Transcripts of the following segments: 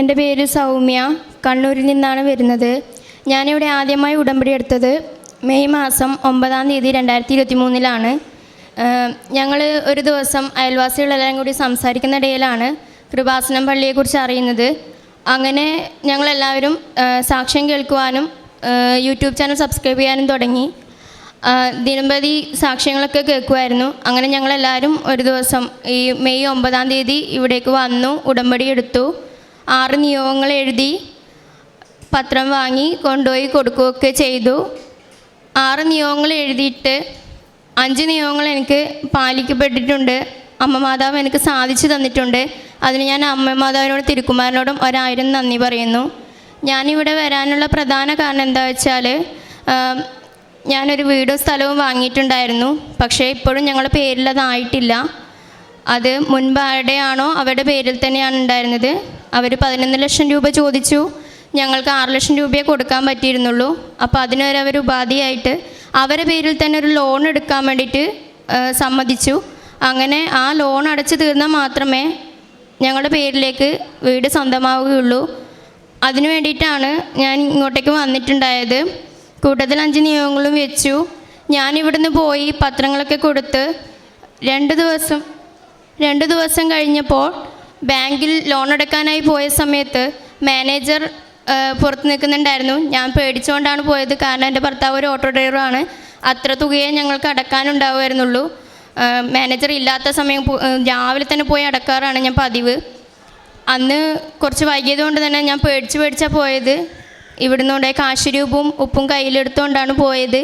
എന്റെ പേര് സൗമ്യ. കണ്ണൂരിൽ നിന്നാണ് വരുന്നത്. ഞാനിവിടെ ആദ്യമായി ഉടമ്പടി എടുത്തത് മെയ് മാസം ഒമ്പതാം തീയതി രണ്ടായിരത്തി ഇരുപത്തി മൂന്നിലാണ് ഞങ്ങൾ ഒരു ദിവസം അയൽവാസികളെല്ലാം കൂടി സംസാരിക്കുന്ന ഇടയിലാണ് കൃപാസനം പള്ളിയെക്കുറിച്ച് അറിയുന്നത്. അങ്ങനെ ഞങ്ങളെല്ലാവരും സാക്ഷ്യം കേൾക്കുവാനും യൂട്യൂബ് ചാനൽ സബ്സ്ക്രൈബ് ചെയ്യാനും തുടങ്ങി. ദിനംപ്രതി സാക്ഷ്യങ്ങളൊക്കെ കേൾക്കുമായിരുന്നു അങ്ങനെ ഞങ്ങളെല്ലാവരും ഒരു ദിവസം ഈ മെയ് ഒമ്പതാം തീയതി ഇവിടേക്ക് വന്നു ഉടമ്പടി എടുത്തു. ആറ് നിയോഗങ്ങൾ എഴുതി പത്രം വാങ്ങി കൊണ്ടുപോയി കൊടുക്കുകയൊക്കെ ചെയ്തു. ആറ് നിയോഗങ്ങൾ എഴുതിയിട്ട് അഞ്ച് നിയമങ്ങൾ എനിക്ക് പാലിക്കപ്പെട്ടിട്ടുണ്ട്. അമ്മ മാതാവ് എനിക്ക് സാധിച്ചു തന്നിട്ടുണ്ട്. അതിന് ഞാൻ അമ്മ മാതാവിനോടും തിരുക്കുമാരനോടും ഒരായിരം നന്ദി പറയുന്നു. ഞാനിവിടെ വരാനുള്ള പ്രധാന കാരണം എന്താ വെച്ചാൽ ഞാനൊരു വീടും സ്ഥലവും വാങ്ങിയിട്ടുണ്ടായിരുന്നു. പക്ഷേ ഇപ്പോഴും ഞങ്ങളുടെ പേരിലതായിട്ടില്ല അത് മുൻപ് ആരുടെയാണോ അവരുടെ പേരിൽ തന്നെയാണ് ഉണ്ടായിരുന്നത്. അവർ പതിനൊന്ന് ലക്ഷം രൂപ ചോദിച്ചു. ഞങ്ങൾക്ക് ആറ് ലക്ഷം രൂപയെ കൊടുക്കാൻ പറ്റിയിരുന്നുള്ളൂ. അപ്പോൾ അതിനൊരു അവർ ഉപാധിയായിട്ട് അവരുടെ പേരിൽ തന്നെ ഒരു ലോൺ എടുക്കാൻ വേണ്ടിയിട്ട് സമ്മതിച്ചു. അങ്ങനെ ആ ലോൺ അടച്ചു തീർന്നാൽ മാത്രമേ ഞങ്ങളുടെ പേരിലേക്ക് വീട് സ്വന്തമാവുകയുള്ളൂ. അതിനു വേണ്ടിയിട്ടാണ് ഞാൻ ഇങ്ങോട്ടേക്ക് വന്നിട്ടുണ്ടായത്. കൂട്ടത്തിൽ അഞ്ച് നിയമങ്ങളും വെച്ചു. ഞാൻ ഇവിടുന്ന് പോയി പത്രങ്ങളൊക്കെ കൊടുത്ത് രണ്ട് ദിവസം രണ്ട് ദിവസം കഴിഞ്ഞപ്പോൾ ബാങ്കിൽ ലോൺ എടുക്കാനായി പോയ സമയത്ത് മാനേജർ പുറത്ത് നിൽക്കുന്നുണ്ടായിരുന്നു. ഞാൻ പേടിച്ചുകൊണ്ടാണ് പോയത്. കാരണം എന്റെ ഭർത്താവ് ഒരു ഓട്ടോ ഡ്രൈവറാണ്. അത്ര തുകയെ ഞങ്ങൾക്ക് അടക്കാനുണ്ടാവുമായിരുന്നുള്ളൂ. മാനേജർ ഇല്ലാത്ത സമയം രാവിലെ തന്നെ പോയി അടക്കാറാണ് ഞാൻ പതിവ്. അന്ന് കുറച്ച് വൈകിയത് കൊണ്ട് തന്നെ ഞാൻ പേടിച്ച് പേടിച്ചാണ് പോയത്. ഇവിടുന്ന് കൊണ്ടുപോയി കാശ് രൂപവും ഉപ്പും കയ്യിലെടുത്തുകൊണ്ടാണ് പോയത്.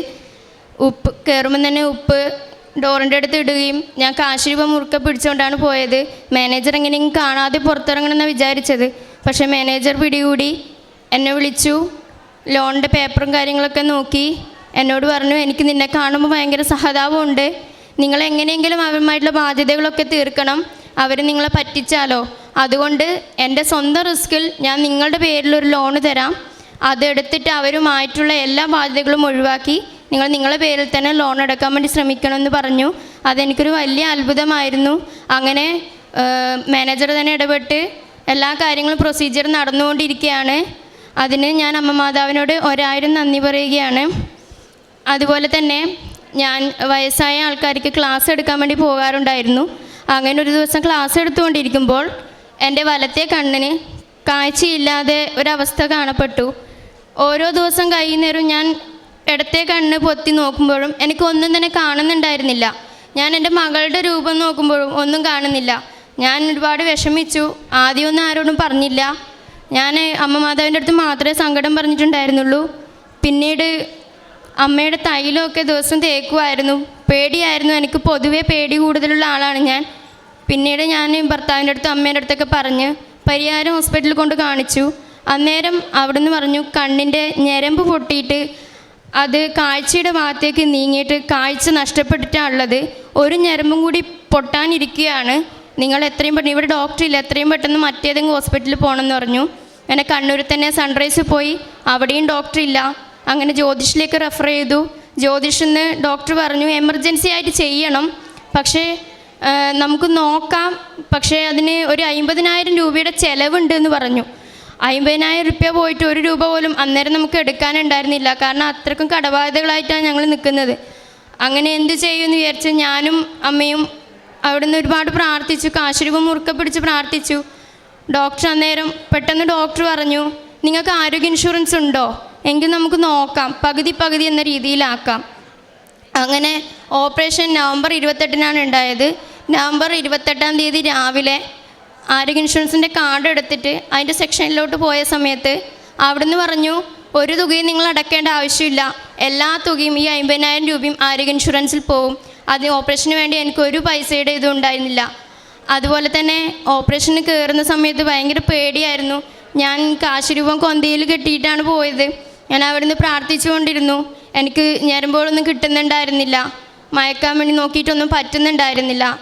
ഉപ്പ് കയറുമ്പോൾ തന്നെ ഉപ്പ് ഡോറിന്റെ അടുത്ത് ഇടുകയും ഞാൻ കാശ് രൂപ മുറുക്കെ പിടിച്ചുകൊണ്ടാണ് പോയത്. മാനേജർ എങ്ങനെയും കാണാതെ പുറത്തിറങ്ങണമെന്നാണ് വിചാരിച്ചത്. പക്ഷേ മാനേജർ പിടികൂടി. എന്നെ വിളിച്ചു. ലോണിന്റെ പേപ്പറും കാര്യങ്ങളൊക്കെ നോക്കി. എന്നോട് പറഞ്ഞു എനിക്ക് നിന്നെ കാണുമ്പോൾ ഭയങ്കര സഹതാപമുണ്ട്. നിങ്ങൾ എങ്ങനെയെങ്കിലും അവരുമായിട്ടുള്ള ബാധ്യതകളൊക്കെ തീർക്കണം. അവർ നിങ്ങളെ പറ്റിച്ചാലോ? അതുകൊണ്ട് എന്റെ സ്വന്തം റിസ്കിൽ ഞാൻ നിങ്ങളുടെ പേരിൽ ഒരു ലോണ് തരാം. അതെടുത്തിട്ട് അവരുമായിട്ടുള്ള എല്ലാ ബാധ്യതകളും ഒഴിവാക്കി. നിങ്ങൾ നിങ്ങളുടെ പേരിൽ തന്നെ ലോൺ എടുക്കാൻ വേണ്ടി ശ്രമിക്കണമെന്ന് പറഞ്ഞു. അതെനിക്കൊരു വലിയ അത്ഭുതമായിരുന്നു. അങ്ങനെ മാനേജർ തന്നെ ഇടപെട്ട് എല്ലാ കാര്യങ്ങളും പ്രൊസീജിയർ നടന്നുകൊണ്ടിരിക്കുകയാണ്. അതിന് ഞാൻ അമ്മ മാതാവിനോട് ഒരായിരം നന്ദി പറയുകയാണ്. അതുപോലെ തന്നെ ഞാൻ വയസ്സായ ആൾക്കാർക്ക് ക്ലാസ് എടുക്കാൻ വേണ്ടി പോകാറുണ്ടായിരുന്നു. അങ്ങനെ ഒരു ദിവസം ക്ലാസ് എടുത്തുകൊണ്ടിരിക്കുമ്പോൾ എന്റെ വലത്തെ കണ്ണിന് കാഴ്ചയില്ലാതെ ഒരവസ്ഥ കാണപ്പെട്ടു. ഓരോ ദിവസം കഴിയുന്നേരം ഞാൻ ഇടത്തെ കണ്ണ് പൊത്തി നോക്കുമ്പോഴും എനിക്ക് ഒന്നും തന്നെ കാണുന്നുണ്ടായിരുന്നില്ല. ഞാൻ എന്റെ മകളുടെ രൂപം നോക്കുമ്പോഴും ഒന്നും കാണുന്നില്ല. ഞാൻ ഒരുപാട് വിഷമിച്ചു. ആദ്യമൊന്നും ആരോടും പറഞ്ഞില്ല. ഞാൻ അമ്മ മാതാവിന്റെ അടുത്ത് മാത്രമേ സങ്കടം പറഞ്ഞിട്ടുണ്ടായിരുന്നുള്ളൂ. പിന്നീട് അമ്മയുടെ തൈലമൊക്കെ ദിവസം തേക്കുമായിരുന്നു പേടിയായിരുന്നു. എനിക്ക് പൊതുവേ പേടി കൂടുതലുള്ള ആളാണ് ഞാൻ. പിന്നീട് ഞാൻ ഭർത്താവിന്റെ അടുത്തും അമ്മേന്റെ അടുത്തൊക്കെ പറഞ്ഞ് പരിഹാരം ഹോസ്പിറ്റലിൽ കൊണ്ട് കാണിച്ചു. അന്നേരം അവിടെ നിന്ന് പറഞ്ഞു കണ്ണിന്റെ ഞരമ്പ് പൊട്ടിയിട്ട് അത് കാഴ്ചയുടെ ഭാഗത്തേക്ക് നീങ്ങിയിട്ട് കാഴ്ച നഷ്ടപ്പെട്ടിട്ടാണുള്ളത്. ഒരു ഞരമ്പും കൂടി പൊട്ടാനിരിക്കുകയാണ്. നിങ്ങൾ എത്രയും പെട്ടെന്ന് ഇവിടെ ഡോക്ടറില്ല എത്രയും പെട്ടെന്ന് മറ്റേതെങ്കിലും ഹോസ്പിറ്റലിൽ പോകണമെന്ന് പറഞ്ഞു. അങ്ങനെ കണ്ണൂരിൽ തന്നെ സൺറൈസിൽ പോയി. അവിടെയും ഡോക്ടർ ഇല്ല. അങ്ങനെ ജ്യോതിഷിലേക്ക് റെഫർ ചെയ്തു. ജ്യോതിഷിന്ന് ഡോക്ടർ പറഞ്ഞു എമർജൻസി ആയിട്ട് ചെയ്യണം. പക്ഷേ നമുക്ക് നോക്കാം. പക്ഷേ അതിന് ഒരു അമ്പതിനായിരം രൂപയുടെ ചിലവുണ്ട് എന്ന് പറഞ്ഞു. അമ്പതിനായിരം റുപ്യ പോയിട്ട് ഒരു രൂപ പോലും അന്നേരം നമുക്ക് എടുക്കാനുണ്ടായിരുന്നില്ല. കാരണം അത്രക്കും കടബാധ്യതകളായിട്ടാണ് ഞങ്ങൾ നിൽക്കുന്നത്. അങ്ങനെ എന്ത് ചെയ്യുമെന്ന് വിചാരിച്ച് ഞാനും അമ്മയും അവിടുന്ന് ഒരുപാട് പ്രാർത്ഥിച്ചു. കാശുരൂപം മുറുക്ക പിടിച്ച് പ്രാർത്ഥിച്ചു. ഡോക്ടർ അന്നേരം പെട്ടെന്ന് ഡോക്ടർ പറഞ്ഞു നിങ്ങൾക്ക് ആരോഗ്യ ഇൻഷുറൻസ് ഉണ്ടോ? എങ്കിൽ നമുക്ക് നോക്കാം. പകുതി പകുതി എന്ന രീതിയിലാക്കാം. അങ്ങനെ ഓപ്പറേഷൻ നവംബർ ഇരുപത്തെട്ടിനാണ് ഉണ്ടായത്. നവംബർ ഇരുപത്തെട്ടാം തീയതി രാവിലെ ആരോഗ്യ ഇൻഷുറൻസിന്റെ കാർഡ് എടുത്തിട്ട് അതിന്റെ സെക്ഷനിലോട്ട് പോയ സമയത്ത് അവിടുന്ന് പറഞ്ഞു ഒരു തുകയും നിങ്ങൾ അടക്കേണ്ട ആവശ്യമില്ല. എല്ലാ തുകയും ഈ അമ്പതിനായിരം രൂപയും ആരോഗ്യ ഇൻഷുറൻസിൽ പോവും അത് ഓപ്പറേഷന് വേണ്ടി എനിക്ക് ഒരു പൈസയുടെ ഇതും ഉണ്ടായിരുന്നില്ല. അതുപോലെ തന്നെ ഓപ്പറേഷന് കയറുന്ന സമയത്ത് ഭയങ്കര പേടിയായിരുന്നു. ഞാൻ കാശ് രൂപം കൊന്തയിൽ കെട്ടിയിട്ടാണ് പോയത്. ഞാൻ അവിടുന്ന് പ്രാർത്ഥിച്ചുകൊണ്ടിരുന്നു. എനിക്ക് ഞരമ്പോഴൊന്നും കിട്ടുന്നുണ്ടായിരുന്നില്ല. മയക്കാൻ വേണ്ടി നോക്കിയിട്ടൊന്നും പറ്റുന്നുണ്ടായിരുന്നില്ല.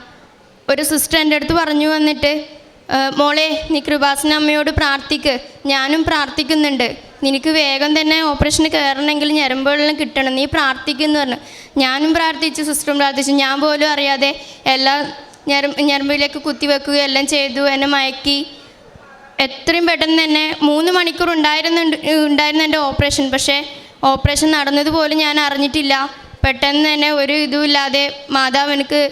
ഒരു സിസ്റ്റർ എന്റെ അടുത്ത് പറഞ്ഞു വന്നിട്ട് "ഏ, മോളെ നീ കൃപാസന അമ്മയോട് പ്രാർത്ഥിക്ക്. ഞാനും പ്രാർത്ഥിക്കുന്നുണ്ട്. നിനക്ക് വേഗം തന്നെ ഓപ്പറേഷന് കയറണമെങ്കിൽ ഞരമ്പുകളെല്ലാം കിട്ടണം. നീ പ്രാർത്ഥിക്കുന്നു പറഞ്ഞു. ഞാനും പ്രാർത്ഥിച്ചു സിസ്റ്ററും പ്രാർത്ഥിച്ചു. ഞാൻ പോലും അറിയാതെ എല്ലാം ഞരമ്പ് ഞരമ്പിലേക്ക് കുത്തിവെക്കുകയും എല്ലാം ചെയ്തു എന്നെ മയക്കി. എത്രയും പെട്ടെന്ന് തന്നെ മൂന്ന് മണിക്കൂർ ഉണ്ടായിരുന്നുണ്ട് ഉണ്ടായിരുന്നു എന്റെ ഓപ്പറേഷൻ. പക്ഷേ ഓപ്പറേഷൻ നടന്നതുപോലും ഞാൻ അറിഞ്ഞിട്ടില്ല. പെട്ടെന്ന് തന്നെ ഒരു ഇതുമില്ലാതെ മാതാവ് എനിക്ക്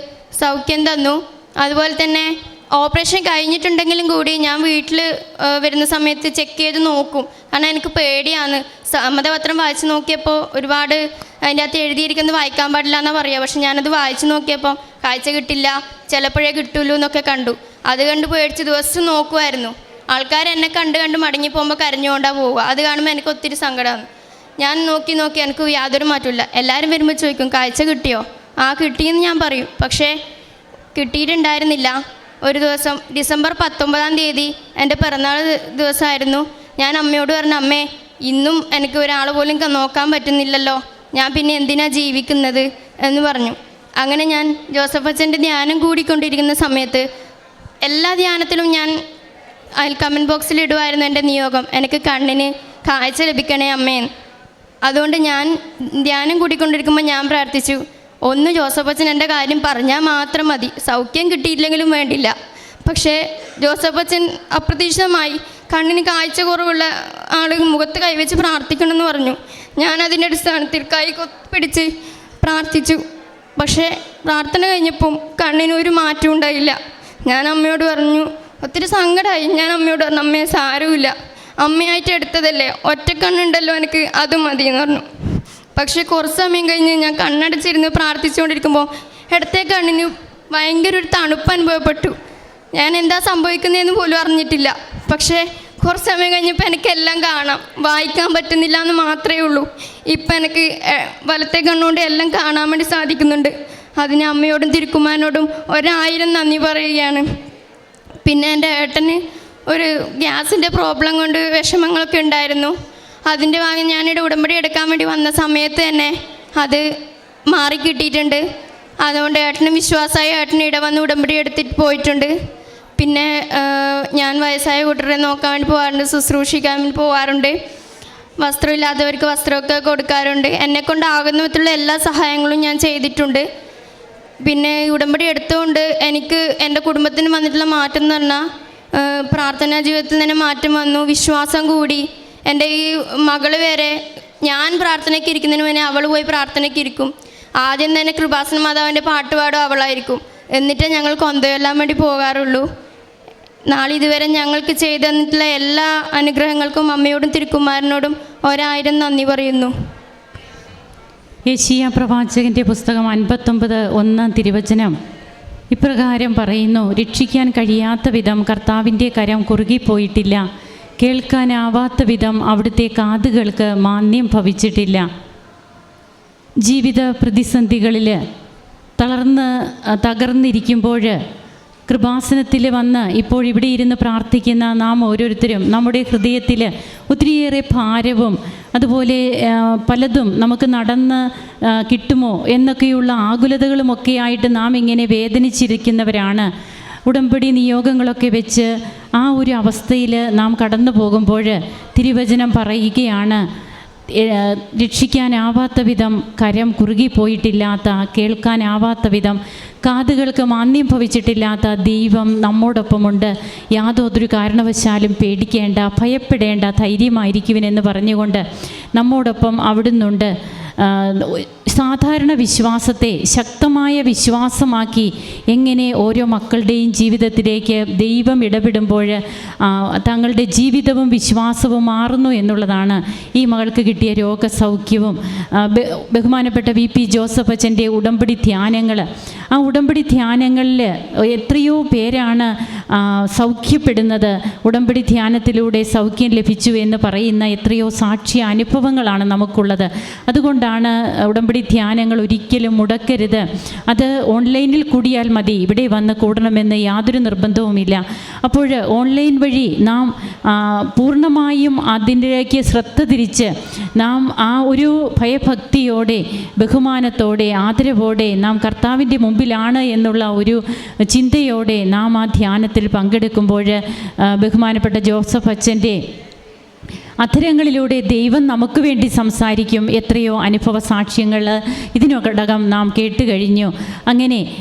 സൗഖ്യം തന്നു. അതുപോലെ തന്നെ ഓപ്പറേഷൻ കഴിഞ്ഞിട്ടുണ്ടെങ്കിലും കൂടി ഞാൻ വീട്ടിൽ വരുന്ന സമയത്ത് ചെക്ക് ചെയ്ത് നോക്കും. കാരണം എനിക്ക് പേടിയാണ്. സമ്മതപത്രം വായിച്ച് നോക്കിയപ്പോൾ ഒരുപാട് അതിന്റെ അകത്ത് എഴുതിയിരിക്കുന്നത് വായിക്കാൻ പാടില്ല എന്നാണ് പറയുക. പക്ഷെ ഞാനത് വായിച്ച് നോക്കിയപ്പോൾ കാഴ്ച കിട്ടില്ല. ചിലപ്പോഴേ കിട്ടുള്ളൂ എന്നൊക്കെ കണ്ടു. അത് കണ്ട് പേടിച്ച് ദിവസം നോക്കുമായിരുന്നു. ആൾക്കാർ എന്നെ കണ്ട് കണ്ട് മടങ്ങി പോകുമ്പോൾ കരഞ്ഞുകൊണ്ടാണ് പോവുക. അത് കാണുമ്പോൾ എനിക്ക് ഒത്തിരി സങ്കടമാണ്. ഞാൻ നോക്കി നോക്കി എനിക്ക് യാതൊരു മാറ്റമില്ല എല്ലാവരും വരുമ്പോൾ ചോദിക്കും കാഴ്ച കിട്ടിയോ? ആ കിട്ടിയെന്ന് ഞാൻ പറയും. പക്ഷേ കിട്ടിയിട്ടുണ്ടായിരുന്നില്ല. ഒരു ദിവസം ഡിസംബർ പത്തൊമ്പതാം തീയതി എന്റെ പിറന്നാൾ ദിവസമായിരുന്നു. ഞാൻ അമ്മയോട് പറഞ്ഞു അമ്മേ ഇന്നും എനിക്ക് ഒരാൾ പോലും നോക്കാൻ പറ്റുന്നില്ലല്ലോ. ഞാൻ പിന്നെ എന്തിനാ ജീവിക്കുന്നത്? എന്ന് പറഞ്ഞു. അങ്ങനെ ഞാൻ ജോസഫ് അച്ഛന്റെ ധ്യാനം കൂടിക്കൊണ്ടിരിക്കുന്ന സമയത്ത് എല്ലാ ധ്യാനത്തിലും ഞാൻ അതിൽ കമന്റ് ബോക്സിൽ ഇടുമായിരുന്നു എന്റെ നിയോഗം. എനിക്ക് കണ്ണിന് കാഴ്ച ലഭിക്കണേ അമ്മേന്ന് അതുകൊണ്ട് ഞാൻ ധ്യാനം കൂടിക്കൊണ്ടിരിക്കുമ്പോൾ ഞാൻ പ്രാർത്ഥിച്ചു. ഒന്ന് ജോസഫ് അച്ഛൻ എന്റെ കാര്യം പറഞ്ഞാൽ മാത്രം മതി. സൗഖ്യം കിട്ടിയില്ലെങ്കിലും വേണ്ടില്ല. പക്ഷേ ജോസഫ് അച്ഛൻ അപ്രതീക്ഷിതമായി കണ്ണിന് കാഴ്ച കുറവുള്ള ആൾ മുഖത്ത് കൈവച്ച് പ്രാർത്ഥിക്കണമെന്ന് പറഞ്ഞു. ഞാൻ അതിന്റെ അടിസ്ഥാനത്തിൽ കൈ പിടിച്ച് പ്രാർത്ഥിച്ചു. പക്ഷേ പ്രാർത്ഥന കഴിഞ്ഞപ്പം കണ്ണിന് ഒരു മാറ്റം ഉണ്ടായില്ല. ഞാൻ അമ്മയോട് പറഞ്ഞു ഒത്തിരി സങ്കടമായി ഞാൻ അമ്മയോട് പറഞ്ഞു അമ്മയെ സാരമില്ല. അമ്മയായിട്ട് എടുത്തതല്ലേ. ഒറ്റക്കണ്ണുണ്ടല്ലോ എനിക്ക് അതും മതി എന്ന് പറഞ്ഞു. പക്ഷേ കുറച്ച് സമയം കഴിഞ്ഞ് ഞാൻ കണ്ണടച്ചിരുന്ന് പ്രാർത്ഥിച്ചുകൊണ്ടിരിക്കുമ്പോൾ ഇടത്തെ കണ്ണിന് ഭയങ്കര ഒരു തണുപ്പ് അനുഭവപ്പെട്ടു. ഞാൻ എന്താ സംഭവിക്കുന്നതെന്ന് പോലും അറിഞ്ഞിട്ടില്ല. പക്ഷേ കുറച്ച് സമയം കഴിഞ്ഞപ്പോൾ എനിക്കെല്ലാം കാണാം. വായിക്കാൻ പറ്റുന്നില്ല എന്ന് മാത്രമേ ഉള്ളൂ. ഇപ്പം എനിക്ക് വലത്തെ കണ്ണുകൊണ്ട് എല്ലാം കാണാൻ വേണ്ടി സാധിക്കുന്നുണ്ട്. അതിന് അമ്മയോടും തിരുക്കുമാനോടും ഒരായിരം നന്ദി പറയുകയാണ്. പിന്നെ എന്റെ ഏട്ടന് ഒരു ഗ്യാസിന്റെ പ്രോബ്ലം കൊണ്ട് വിഷമങ്ങളൊക്കെ ഉണ്ടായിരുന്നു. അതിന്റെ ഭാഗം ഞാനിവിടെ ഉടമ്പടി എടുക്കാൻ വേണ്ടി വന്ന സമയത്ത് തന്നെ അത് മാറി കിട്ടിയിട്ടുണ്ട്. അതുകൊണ്ട് ഏട്ടന് വിശ്വാസമായി ഏട്ടൻ ഇവിടെ വന്ന് ഉടമ്പടി എടുത്തിട്ട് പോയിട്ടുണ്ട്. പിന്നെ ഞാൻ വയസ്സായ കുട്ടികളെ നോക്കാൻ വേണ്ടി പോകാറുണ്ട് ശുശ്രൂഷിക്കാൻ വേണ്ടി പോകാറുണ്ട്. വസ്ത്രമില്ലാത്തവർക്ക് വസ്ത്രമൊക്കെ കൊടുക്കാറുണ്ട്. എന്നെക്കൊണ്ടാകുന്ന വിധത്തിലുള്ള എല്ലാ സഹായങ്ങളും ഞാൻ ചെയ്തിട്ടുണ്ട്. പിന്നെ ഉടമ്പടി എടുത്തുകൊണ്ട് എനിക്ക് എന്റെ കുടുംബത്തിന് വന്നിട്ടുള്ള മാറ്റം എന്ന് പറഞ്ഞാൽ പ്രാർത്ഥനാ ജീവിതത്തിൽ തന്നെ മാറ്റം വന്നു. വിശ്വാസം കൂടി. എന്റെ ഈ മകൾ വരെ ഞാൻ പ്രാർത്ഥനയ്ക്ക് ഇരിക്കുന്നതിന് മുന്നേ അവൾ പോയി പ്രാർത്ഥനയ്ക്ക് ഇരിക്കും. ആദ്യം തന്നെ കൃപാസന മാതാവിന്റെ പാട്ട് പാടും അവളായിരിക്കും. എന്നിട്ട് ഞങ്ങൾ കൊന്തയൊല്ലാൻ വേണ്ടി പോകാറുള്ളൂ. നാളെ ഇതുവരെ ഞങ്ങൾക്ക് ചെയ്തു തന്നിട്ടുള്ള എല്ലാ അനുഗ്രഹങ്ങൾക്കും അമ്മയോടും തിരുക്കുമാരനോടും ഒരായിരം നന്ദി പറയുന്നു. യശിയ പ്രവാചകന്റെ പുസ്തകം അൻപത്തൊമ്പത് ഒന്നാം തിരുവചനം. ഇപ്രകാരം പറയുന്നു രക്ഷിക്കാൻ കഴിയാത്ത വിധം കർത്താവിന്റെ കരം കുറുകിപ്പോയിട്ടില്ല കേൾക്കാനാവാത്ത വിധം അവിടുത്തെ കാതുകൾക്ക് മാന്യം ഭവിച്ചിട്ടില്ല. ജീവിത പ്രതിസന്ധികളിൽ തളർന്ന് തകർന്നിരിക്കുമ്പോൾ കൃപാസനത്തിൽ വന്ന് ഇപ്പോൾ ഇവിടെ ഇരുന്ന് പ്രാർത്ഥിക്കുന്ന നാം ഓരോരുത്തരും നമ്മുടെ ഹൃദയത്തിൽ ഒത്തിരിയേറെ ഭാരവും അതുപോലെ പലതും നമുക്ക് നടന്ന് കിട്ടുമോ എന്നൊക്കെയുള്ള ആകുലതകളുമൊക്കെയായിട്ട് നാം ഇങ്ങനെ വേദനിച്ചിരിക്കുന്നവരാണ്. ഉടമ്പടി നിയോഗങ്ങളൊക്കെ വെച്ച് ആ ഒരു അവസ്ഥയിൽ നാം കടന്നു പോകുമ്പോൾ തിരുവചനം പറയുകയാണ് രക്ഷിക്കാനാവാത്ത വിധം കരം കുറുകിപ്പോയിട്ടില്ലാത്ത കേൾക്കാനാവാത്ത വിധം കാതുകൾക്ക് മാന്യം ഭവിച്ചിട്ടില്ലാത്ത ദൈവം നമ്മോടൊപ്പമുണ്ട്. യാതൊരു കാരണവശാലും പേടിക്കേണ്ട ഭയപ്പെടേണ്ട ധൈര്യമായിരിക്കുവിനെന്ന് പറഞ്ഞുകൊണ്ട് നമ്മോടൊപ്പം അവിടുന്നുണ്ട്. സാധാരണ വിശ്വാസത്തെ ശക്തമായ വിശ്വാസമാക്കി എങ്ങനെ ഓരോ മക്കളുടെയും ജീവിതത്തിലേക്ക് ദൈവം ഇടപെടുമ്പോൾ തങ്ങളുടെ ജീവിതവും വിശ്വാസവും മാറുന്നു എന്നുള്ളതാണ് ഈ മകൾക്ക് കിട്ടിയ രോഗസൗഖ്യവും. ബഹുമാനപ്പെട്ട വി പി ജോസഫ് അച്ഛന്റെ ഉടമ്പടി ധ്യാനങ്ങൾ ആ ഉടമ്പടി ധ്യാനങ്ങളിൽ എത്രയോ പേരാണ് സൗഖ്യപ്പെടുന്നത്. ഉടമ്പടി ധ്യാനത്തിലൂടെ സൗഖ്യം ലഭിച്ചു എന്ന് പറയുന്ന എത്രയോ സാക്ഷി അനുഭവങ്ങളാണ് നമുക്കുള്ളത്. അതുകൊണ്ടാണ് ഉടമ്പടി ധ്യാനങ്ങൾ ഒരിക്കലും മുടക്കരുത്. അത് ഓൺലൈനിൽ കൂടിയാൽ മതി. ഇവിടെ വന്ന് കൂടണമെന്ന് യാതൊരു നിർബന്ധവുമില്ല. അപ്പോൾ ഓൺലൈൻ വഴി നാം പൂർണമായും അതിന്റെക്ക് ശ്രദ്ധ തിരിച്ച് നാം ആ ഒരു ഭയഭക്തിയോടെ ബഹുമാനത്തോടെ ആദരവോടെ നാം കർത്താവിന്റെ മുമ്പിലാണ് എന്നുള്ള ഒരു ചിന്തയോടെ നാം ആ ധ്യാനത്തിൽ പങ്കെടുക്കുമ്പോൾ ബഹുമാനപ്പെട്ട ജോസഫ് അച്ഛന്റെ അധരങ്ങളിലൂടെ ദൈവം നമുക്ക് വേണ്ടി സംസാരിക്കും. എത്രയോ അനുഭവ സാക്ഷ്യങ്ങൾ ഇതിനോടകം നാം കേട്ട് കഴിഞ്ഞു. അങ്ങനെ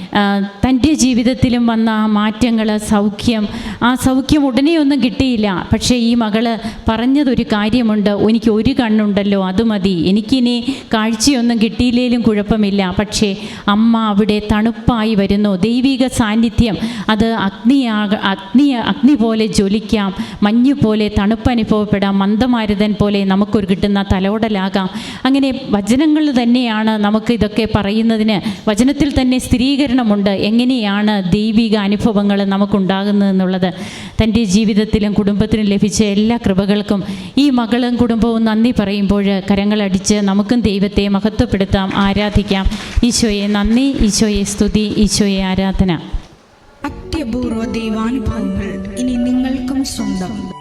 തന്റെ ജീവിതത്തിലും വന്ന മാറ്റങ്ങൾ സൗഖ്യം ആ സൗഖ്യം ഉടനെ ഒന്നും കിട്ടിയില്ല. പക്ഷേ ഈ മകൾ പറഞ്ഞതൊരു കാര്യമുണ്ട്. എനിക്ക് ഒരു കണ്ണുണ്ടല്ലോ അത് മതി. എനിക്കിനി കാഴ്ചയൊന്നും കിട്ടിയില്ലേലും കുഴപ്പമില്ല. പക്ഷേ അമ്മ അവിടെ തണുപ്പായി വരുന്നു. ദൈവിക സാന്നിധ്യം. അത് അഗ്നിയാ അഗ്നി അഗ്നി പോലെ ജ്വലിക്കാം. മഞ്ഞ് പോലെ തണുപ്പ് അനുഭവപ്പെടാം മന്ദമാരുതൻ പോലെ നമുക്കൊരു കിട്ടുന്ന തലോടലാകാം. അങ്ങനെ വചനങ്ങൾ തന്നെയാണ് നമുക്ക് ഇതൊക്കെ പറയുന്നതിന്. വചനത്തിൽ തന്നെ സ്ഥിരീകരണമുണ്ട്. എങ്ങനെയാണ് ദൈവിക അനുഭവങ്ങൾ നമുക്കുണ്ടാകുന്നതെന്നുള്ളത് തന്റെ ജീവിതത്തിലും കുടുംബത്തിലും ലഭിച്ച എല്ലാ കൃപകൾക്കും ഈ മകളും കുടുംബവും നന്ദി പറയുമ്പോൾ കരങ്ങളടിച്ച് നമുക്കും ദൈവത്തെ മഹത്വപ്പെടുത്താം ആരാധിക്കാം. ഈശോയെ നന്ദി ഈശോയെ സ്തുതി ഈശോയെ ആരാധന. അത്യപൂർവ ദൈവാനുഭവങ്ങൾ ഇനി നിങ്ങൾക്കും സ്വന്തം.